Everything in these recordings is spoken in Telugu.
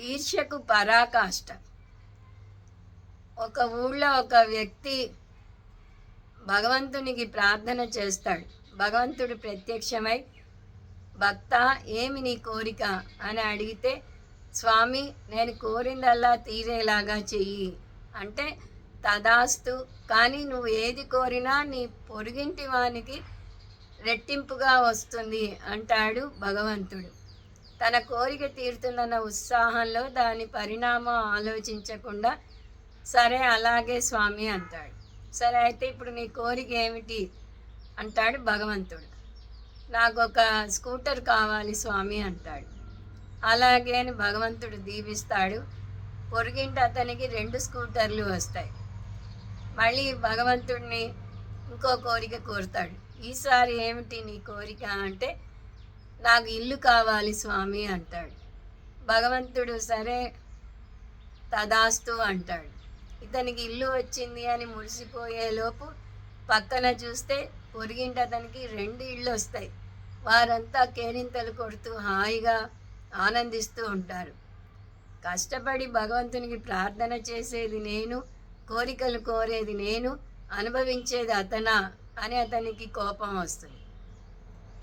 ఈర్ష్యకు పరాకాష్ట. ఒక ఊళ్ళో ఒక వ్యక్తి భగవంతునికి ప్రార్థన చేస్తాడు. భగవంతుడు ప్రత్యక్షమై భక్త ఏమి నీ కోరిక? అని అడిగితే స్వామి నేను కోరిందల్లా తీరేలాగా చెయ్యి. అంటే తదాస్తు కానీ నువ్వు ఏది కోరినా నీ పొరుగింటి వానికి రెట్టింపుగా వస్తుంది అంటాడు భగవంతుడు. తన కోరిక తీరుతుందన్న ఉత్సాహంలో దాని పరిణామం ఆలోచించకుండా సరే అలాగే స్వామి అంటాడు. సరే అయితే ఇప్పుడు నీ కోరిక ఏమిటి? అంటాడు భగవంతుడు. నాకు ఒక స్కూటర్ కావాలి స్వామి అంటాడు. అలాగే అని భగవంతుడు దీవిస్తాడు. పొరుగింటి అతనికి రెండు స్కూటర్లు వస్తాయి. మళ్ళీ భగవంతుడిని ఇంకో కోరిక కోరుతాడు. ఈసారి ఏమిటి నీ కోరిక అంటే నాకు ఇల్లు కావాలి స్వామి అంటాడు. భగవంతుడు సరే తదాస్తు అంటాడు. ఇతనికి ఇల్లు వచ్చింది అని మురిసిపోయేలోపు పక్కన చూస్తే పొరిగింటి అతనికి రెండు ఇళ్ళు వస్తాయి. వారంతా కేరింతలు కొడుతూ హాయిగా ఆనందిస్తూ ఉంటారు. కష్టపడి భగవంతునికి ప్రార్థన చేసేది నేను కోరికలు కోరేది నేను అనుభవించేది అతనా అని అతనికి కోపం వస్తుంది.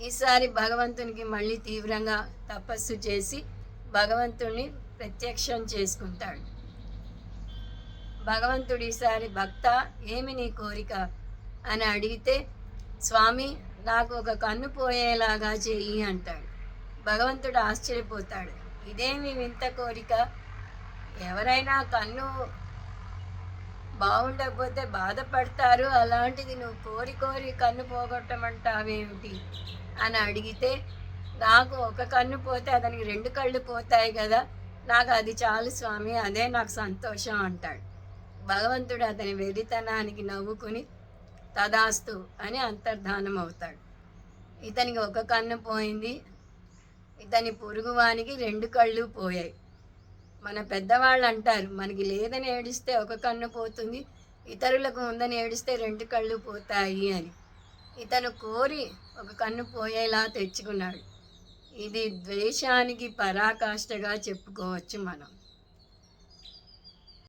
ఈసారి భగవంతునికి మళ్ళీ తీవ్రంగా తపస్సు చేసి భగవంతుడిని ప్రత్యక్షం చేసుకుంటాడు. భగవంతుడు ఈసారి భక్త ఏమి నీ కోరిక? అని అడిగితే స్వామి నాకు ఒక కన్ను పోయేలాగా చేయి అంటాడు. భగవంతుడు ఆశ్చర్యపోతాడు. ఇదేమి వింత కోరిక? ఎవరైనా కన్ను బాగుండకపోతే బాధపడతారు. అలాంటిది నువ్వు కోరి కోరి కన్ను పోగొట్టమంటావేమిటి? అని అడిగితే నాకు ఒక కన్ను పోతే అతనికి రెండు కళ్ళు పోతాయి కదా నాకు అది చాలు స్వామి అదే నాకు సంతోషం అంటాడు. భగవంతుడు అతని వెరితనానికి నవ్వుకుని తదాస్తు అని అంతర్ధానం అవుతాడు. ఇతనికి ఒక కన్ను పోయింది. ఇతని పొరుగువానికి రెండు కళ్ళు పోయాయి. మన పెద్దవాళ్ళు అంటారు మనకి లేదని ఏడిస్తే ఒక కన్ను పోతుంది ఇతరులకు ఉందని ఏడిస్తే రెండు కళ్ళు పోతాయి అని. ఇతను కోరి ఒక కన్ను పోయేలా తెచ్చుకున్నాడు. ఇది ద్వేషానికి పరాకాష్ఠగా చెప్పుకోవచ్చు మనం.